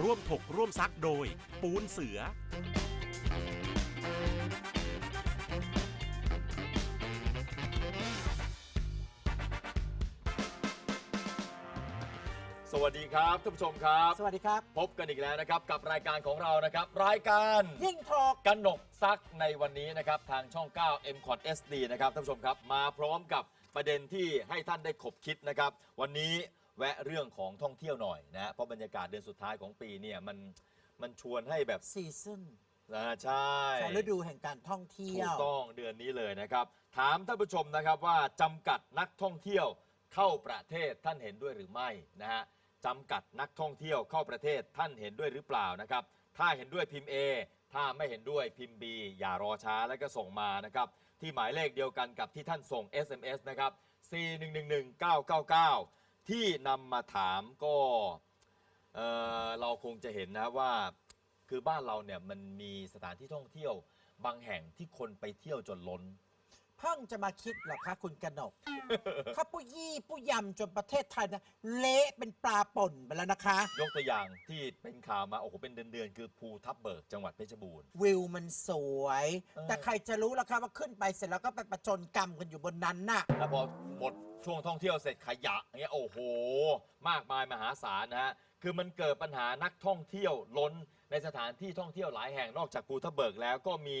ร่วมถกร่วมซักโดย ปูนเสือ สวัสดีครับท่านผู้ชมครับ สวัสดีครับ พบกันอีกแล้วนะครับกับรายการของเรานะครับ รายการยิ่งถกกันหนกซักในวันนี้นะครับ ทางช่อง 9 m c o t SD นะครับท่านผู้ชมครับ มาพร้อมกับประเด็นที่ให้ท่านได้ขบคิดนะครับ วันนี้ แวะเรื่องของท่องเที่ยวหน่อยนะเพราะบรรยากาศเดือนสุดท้ายของปีเนี่ยมันมันชวนให้แบบซีซั่นอ่าใช่ใช่ฤดูแห่งการท่องเที่ถูยกวต้องเดือนนี้เลยนะครับ ถามท่านผู้ชมนะครับว่าจำกัดนักท่องเที่ยวเข้าประเทศท่านเห็นด้วยหรือไม่นะฮะจำกัดนักท่องเที่ยวเข้าประเทศท่านเห็นด้วยหรือเปล่านะครับ ถ้าเห็นด้วยพิมพ์ A ถ้าไม่เห็นด้วยพิมพ์ B อย่ารอช้าแล้วก็ส่งมานะครับ ที่หมายเลขเดียวกันกับที่ท่านส่ง SMS นะครับ 4111999 ที่นำมาถามก็เอ่อเราคงจะเห็นนะว่าคือบ้านเราเนี่ยมันมีสถานที่ท่องเที่ยวบางแห่งที่คนไปเที่ยวจนล้น เพิ่งจะมาคิดเหรอคะคุณกนกข้าผู้ยี่ผู้ยำจนประเทศไทยนะเละเป็นปลาป่นไปแล้วนะคะ ยกตัวอย่างที่เป็นข่าวมาโอ้โหเป็นเดือนๆคือภูทับเบิกจังหวัดเพชรบูรณ์ วิวมันสวย เออ แต่ใครจะรู้ล่ะคะว่าขึ้นไปเสร็จแล้วก็ไปประจนกรรมกันอยู่บนนั้นน่ะ แล้วพอหมดช่วงท่องเที่ยวเสร็จขยะอย่างเงี้ยโอ้โห มากมายมหาศาลนะฮะคือมันเกิดปัญหานักท่องเที่ยวล้นในสถานที่ท่องเที่ยวหลายแห่งนอกจากภูทับเบิกแล้วก็มี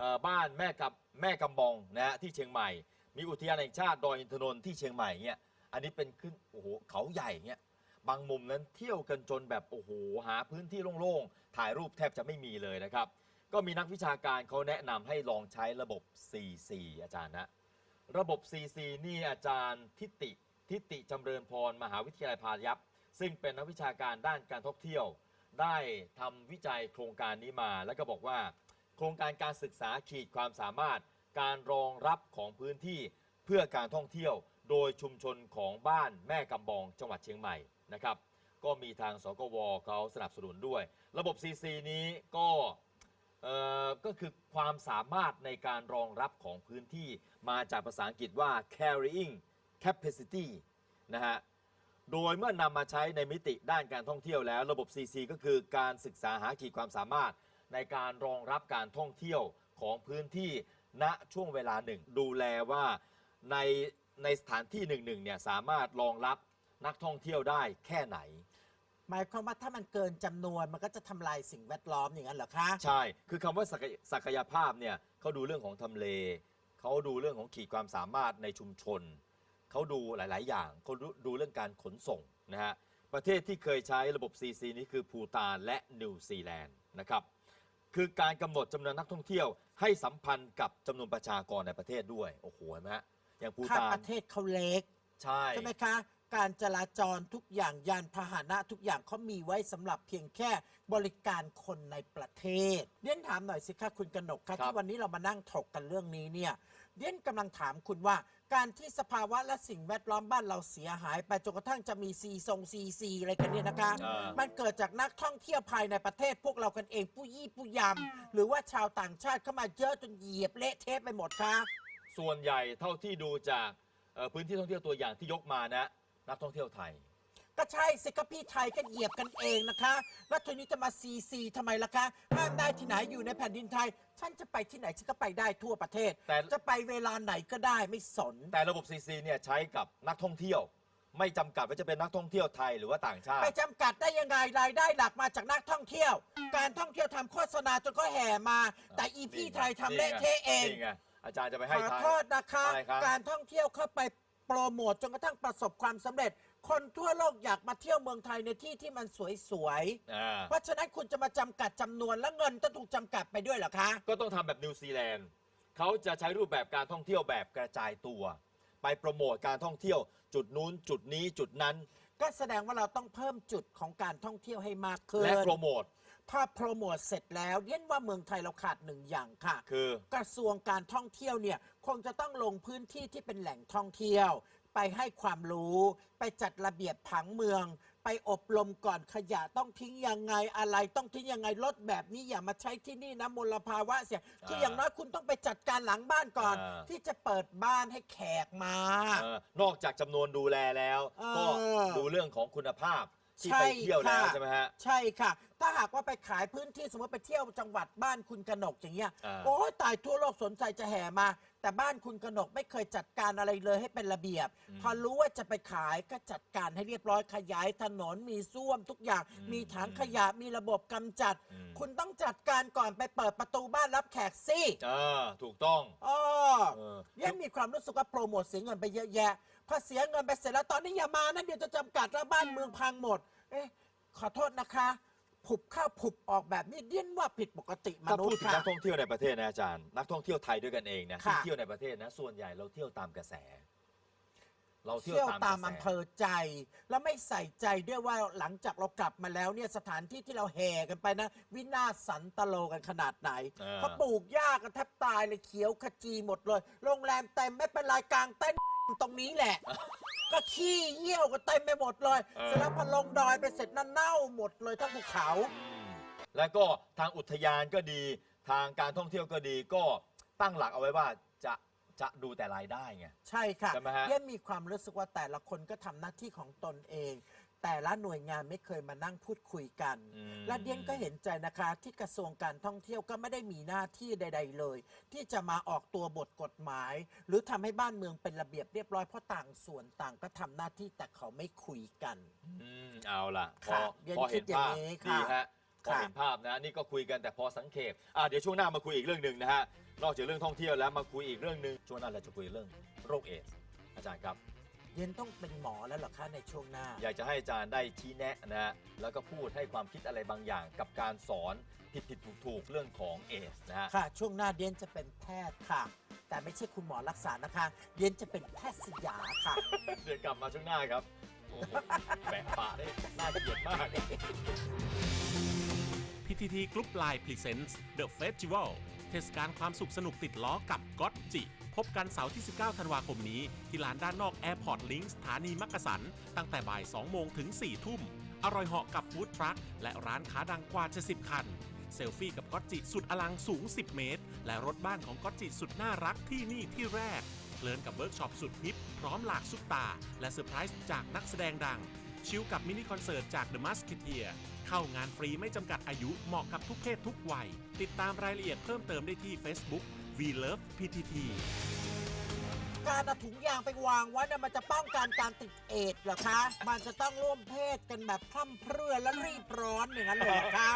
เอ่อบ้านแม่กับแม่กำบองนะฮะที่เชียงใหม่ มีอุทยานแห่งชาติดอยอินทนนท์ที่เชียงใหม่เนี่ยอันนี้เป็นขึ้นโอ้โหเขาใหญ่เนี่ยบางมุมนั้นเที่ยวกันจนแบบโอ้โหหาพื้นที่โล่งๆถ่ายรูปแทบจะไม่มีเลยนะครับ ก็มีนักวิชาการเขาแนะนำให้ลองใช้ระบบ CC อาจารย์นะ ระบบ CC นี่อาจารย์ทิติ ทิติจำเริญพร มหาวิทยาลัยพายัพ ซึ่งเป็นนักวิชาการด้านการท่องเที่ยว ได้ทำวิจัยโครงการนี้มา แล้วก็บอกว่า ครงการการศึกษาขีดความสามารถ การรองรับของพื้นที่เพื่อการท่องเที่ยว โดยชุมชนของบ้านแม่กำบองจังหวัดเชียงใหม่นะครับ ก็มีทางสกวเขาสนับสนุนด้วย ระบบ CC นี้ก็เอ่อก็คือความสามารถในการรองรับของพื้นที่มาจากภาษาอังกฤษว่า carrying capacity นะฮะ โดยเมื่อนำมาใช้ในมิติด้านการท่องเที่ยวแล้ว ระบบ CC ก็คือการศึกษาหาขีดความสามารถ ในการรองรับการท่องเที่ยวของพื้นที่ณช่วงเวลาหนึ่ง ดูแลว่าในในสถานที่หนึ่งหนึ่งเนี่ยสามารถรองรับนักท่องเที่ยวได้แค่ไหน หมายความว่าถ้ามันเกินจำนวนมันก็จะทำลายสิ่งแวดล้อมอย่างนั้นเหรอคะ ใช่ คือคำว่าศักยศักยภาพเนี่ยเขาดูเรื่องของทำเล เขาดูเรื่องของขีดความสามารถในชุมชน เขาดูหลาย ๆ อย่างเขาดูดูเรื่องการขนส่งนะฮะ ประเทศที่เคยใช้ระบบ CC นี้คือภูตานและนิวซีแลนด์นะครับ คือการกำหนดจำนวนนักท่องเที่ยว ให้สัมพันธ์กับจำนวนประชากรในประเทศด้วย โอ้โหเห็นไหมฮะอย่างภูถ้าตานประเทศเขาเล็ก ใช่ ใช่ไหมคะ การจราจรทุกอย่างยานพาหนะทุกอย่างเขามีไว้สำหรับเพียงแค่บริการคนในประเทศเดียนถามหน่อยสิคะคุณกนกคะที่วันนี้เรามานั่งถกกันเรื่องนี้เนี่ย เดียนกำลังถามคุณว่า การที่สภาวะและสิ่งแวดล้อมบ้านเราเสียหาย ไปจนกระทั่งจะมีซีทรงซีซีอะไรกันเนี่ยนะคะ อ่ามันเกิดจากนักท่องเที่ยวภายในประเทศพวกเรากันเองผู้ยี่ผู้ยำหรือว่าชาวต่างชาติเข้ามาเยอะจนเหยียบเละเทะไปหมดคะส่วนใหญ่เท่าที่ดูจากเอ่อพื้นที่ท่องเที่ยวตัวอย่างที่ยกมานะ นักท่องเที่ยวไทย ก็ใช่สิก็พี่ไทยก็เหยียบกันเองนะคะ แล้วทีนี้จะมาซีซีทำไมล่ะคะห้ามได้ที่ไหนอยู่ในแผ่นดินไทย ฉันจะไปที่ไหนฉันก็ไปได้ทั่วประเทศ แต่ จะไปเวลาไหนก็ได้ไม่สน แต่ระบบ CC เนี่ยใช้กับนักท่องเที่ยว ไม่จำกัดว่าจะเป็นนักท่องเที่ยวไทยหรือว่าต่างชาติ ไปจำกัดได้ยังไงรายได้หลักมาจากนักท่องเที่ยว การท่องเที่ยวทำโฆษณาจนก็แห่มา แต่อีพี่ไทยทำเละเทะเอง นี่ไงอาจารย์จะไปขให้อทายโทษนะคะ อะไรครับการท่องเที่ยวเข้าไปโปรโมทจนกระทั่งประสบความสำเร็จ คนทั่วโลกอยากมาเที่ยวเมืองไทยในที่ที่มันสวยๆอ่าเพราะฉะนั้นคุณจะมาจำกัดจำนวนและเงินต้องถูกจำกัดไปด้วยเหรอคะ ก็ต้องทำแบบนิวซีแลนด์เขาจะใช้รูปแบบการท่องเที่ยวแบบกระจายตัว ไปโปรโมทการท่องเที่ยว จุดนู้นจุดนี้จุดนั้น ก็แสดงว่าเราต้องเพิ่มจุดของการท่องเที่ยวให้มากขึ้นและโปรโมทพอโปรโมทเสร็จแล้วเรียนว่าเมืองไทยเราขาดหนึ่งอย่างค่ะ คือ กระทรวงการท่องเที่ยวเนี่ยคงจะต้องลงพื้นที่ที่เป็นแหล่งท่องเที่ยว ไปให้ความรู้ ไปจัดระเบียบผังเมือง ไปอบรมก่อนขยะต้องทิ้งยังไงอะไรต้องทิ้งยังไงรถแบบนี้อย่ามาใช้ที่นี่นะมลภาวะเสียคืออย่างน้อยคุณต้องไปจัดการหลังบ้านก่อน อ่า ที่จะเปิดบ้านให้แขกมา เออนอกจากจำนวนดูแลแล้วเออก็ดูเรื่องของคุณภาพที่ใช่ไปเที่ยวแล้วค่ะใช่ไหมฮะ ใช่ค่ะ ถ้าหากว่าไปขายพื้นที่สมมติไปเที่ยวจังหวัดบ้านคุณกนกอย่างเงี้ยอ่า โอ้ยตายทั่วโลกสนใจจะแห่มา แต่บ้านคุณกนกไม่เคยจัดการอะไรเลยให้เป็นระเบียบ พอรู้ว่าจะไปขายก็จัดการให้เรียบร้อยขยายถนนมีส้วมทุกอย่าง มีถังขยะมีระบบกำจัด คุณต้องจัดการก่อนไปเปิดประตูบ้านรับแขกสิอ่าถูกต้องอ๋อ เออ ยังมีความรู้สึกว่าโปรโมทเสียเงินไปเยอะแยะ พอเสียเงินไปเสร็จแล้วตอนนี้อย่ามานะเดี๋ยวจะจำกัดแล้วบ้านเมืองพังหมด เอ๊ะ ขอโทษนะคะ ผุบเข้าผุบออกแบบนี้เดียนว่าผิดปกติมถ้านุพูษดย์ถึงค่ะ นักท่องเที่ยวในประเทศนะอาจารย์ นักท่องเที่ยวไทยด้วยกันเองนะค่ะ ที่เที่ยวในประเทศนะ ส่วนใหญ่เราเที่ยวตามกระแส เราเที่ยวเที่ยวตามตามกระอำแสเภอใจ แล้วไม่ใส่ใจด้วยว่าหลังจากเรากลับมาแล้วเนี่ยสถานที่ที่เราแห่กันไปนะ วินาศสันตโลกันขนาดไหนเออ เขาปลูกหญ้ากันแทบตายเลยเขียวขจีหมดเลย โรงแรมเต็มไม่เป็นไรกลางเต้นท์ตรงนี้แหละ ก็ขี้เยี่ยวกันเต็มไปหมดเลยเออเสร็จแล้วพอลงดอยไปเสร็จนั่นเน่าหมดเลยทั้งภูเขาอืมแล้วก็ทางอุทยานก็ดี ทางการท่องเที่ยวก็ดีก็ตั้งหลักเอาไว้ว่าจะ จะดูแต่รายได้ไง ใช่ค่ะใช่ไหมฮะ เยี่ยมมีความรู้สึกว่าแต่ละคนก็ทำหน้าที่ของตนเอง แต่ละหน่วยงานไม่เคยมานั่งพูดคุยกัน อืม และเดียนก็เห็นใจนะคะที่กระทรวงการท่องเที่ยวก็ไม่ได้มีหน้าที่ใด ๆ เลย ที่จะมาออกตัวบทกฎหมาย หรือทำให้บ้านเมืองเป็นระเบียบเรียบร้อยเพราะต่างส่วนต่างก็ทำหน้าที่แต่เขาไม่คุยกัน อืมเอาล่ะพอค่ะเรียนพอเห็นคิดอย่างภาพนี้ดีค่ะฮะพอค่ะ เห็นภาพนะนี่ก็คุยกันแต่พอสังเขปอะเดี๋ยวช่วงหน้ามาคุยอีกเรื่องหนึ่งนะฮะ นอกจากเรื่องท่องเที่ยวแล้วมาคุยอีกเรื่องหนึ่งช่วงหน้าเราจะคุยเรื่องโรคเอดส์อาจารย์ครับเดียนต้องเป็นหมอแล้วเหรอคะในช่วงหน้า อยากจะให้อาจารย์ได้ชี้แนะนะฮะแล้วก็พูดให้ความคิดอะไรบางอย่าง กับการสอนผิดผิดถูกถูกๆเรื่องของเอดส์นะฮะ ค่ะ ช่วงหน้าเดียนจะเป็นแพทย์ค่ะ แต่ไม่ใช่คุณหมอรักษานะคะ เดียนจะเป็นแพทย์สยาค่ะ เดี๋ยวกลับมาช่วงหน้าครับ โอ้โหแบะปากได้น่าเกลียดมาก PTT Group Line Presents The Festival เทศกาลความสุขสนุกติดล้อกับก็อตจิ พบกันเสาร์ที่ 19 ธันวาคมนี้ ที่ลานด้านนอก Airport Link สถานีมักกะสัน ตั้งแต่บ่าย 2 โมงถึง 4 ทุ่ม อร่อยเหาะกับฟู้ดทรัคและร้านค้าดังกว่าจะ10 คัน เซลฟี่กับก็อตจิสุดอลังสูง 10 เมตร และรถบ้านของก็อตจิสุดน่ารักที่นี่ที่แรกเพลินกับเวิร์กช็อปสุดฮิปพร้อมหลากซุปตา และเซอร์ไพรส์จากนักแสดงดัง ชิลกับมินิคอนเสิร์ตจาก The Musketeer เข้างานฟรีไม่จำกัดอายุเหมาะกับทุกเพศทุกวัย ติดตามรายละเอียดเพิ่มเติมได้ที่ Facebook We Love PTT การเอาถุงยางไปวางไว้เนี่ยมันจะป้องกันการติดเอดส์เหรอคะ มันจะต้องร่วมเพศกันแบบพร่ำเพรื่อและรีบร้อนอย่างนั้นเลยเหรอคะ